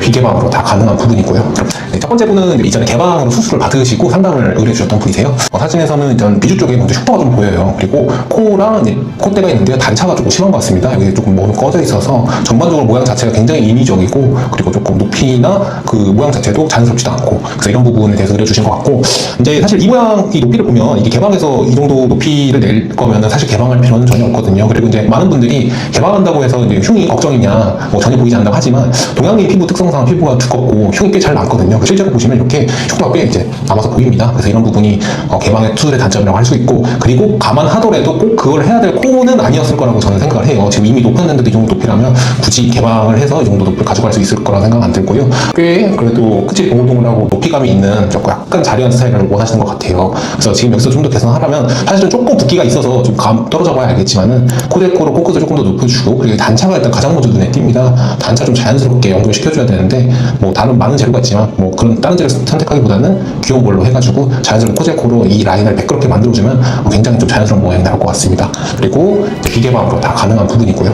비개방으로 다 가능한 부분이고요. 번째 분은 이전에 개방으로 수술을 받으시고 상담을 의뢰해 주셨던 분이세요. 어, 사진에서는 일단 비주 쪽에 먼저 흉터가 좀 보여요. 그리고 코랑 콧대가 있는데요. 단차가 조금 심한 것 같습니다. 여기 조금 몸이 꺼져 있어서 전반적으로 모양 자체가 굉장히 인위적이고 그리고 조금 높이나 그 모양 자체도 자연스럽지도 않고 그래서 이런 부분에 대해서 의뢰 주신 것 같고 이제 사실 이 모양 이 높이를 보면 이게 개방해서 이 정도 높이를 낼 거면은 사실 개방할 필요는 전혀 없거든요. 그리고 이제 많은 분들이 개방한다고 해서 이제 흉이 걱정이냐 뭐 전혀 보이지 않는다고 하지만 동양인 피부 특성상 피부가 두껍고 흉이 꽤잘 남거든요. 실제로 보시면 이렇게 꽤 이제 남아서 보입니다. 그래서 이런 부분이 어, 개방의 수술의 단점이라고 할 수 있고 그리고 감안하더라도 꼭 그걸 해야 될 코는 아니었을 거라고 저는 생각을 해요. 지금 이미 높았는데도 이 정도 높이라면 굳이 개방을 해서 이 정도 높이를 가져갈 수 있을 거라 생각 안 들고요. 꽤 그래도 끝이 동글동글하고 높이감이 있는 약간 자리한 스타일을 원하시는 것 같아요. 그래서 지금 여기서 좀 더 개선하려면 사실은 조금 붓기가 있어서 좀 감 떨어져 봐야 알겠지만은 코데코로 코끝을 조금 더 높여주고 그리고 단차가 일단 가장 먼저 눈에 띕니다. 단차 좀 자연스럽게 연결 시켜줘야 되는데 뭐 다른 많은 재료가 있지만 뭐 그런 다른 재료 선택하기보다는 귀여운 걸로 해가지고 자연스럽게 코데코로 이 라인을 매끄럽게 만들어주면 굉장히 좀 자연스러운 모양이 나올 것 같습니다. 그리고 비개방으로 다 가능한 부분이고요.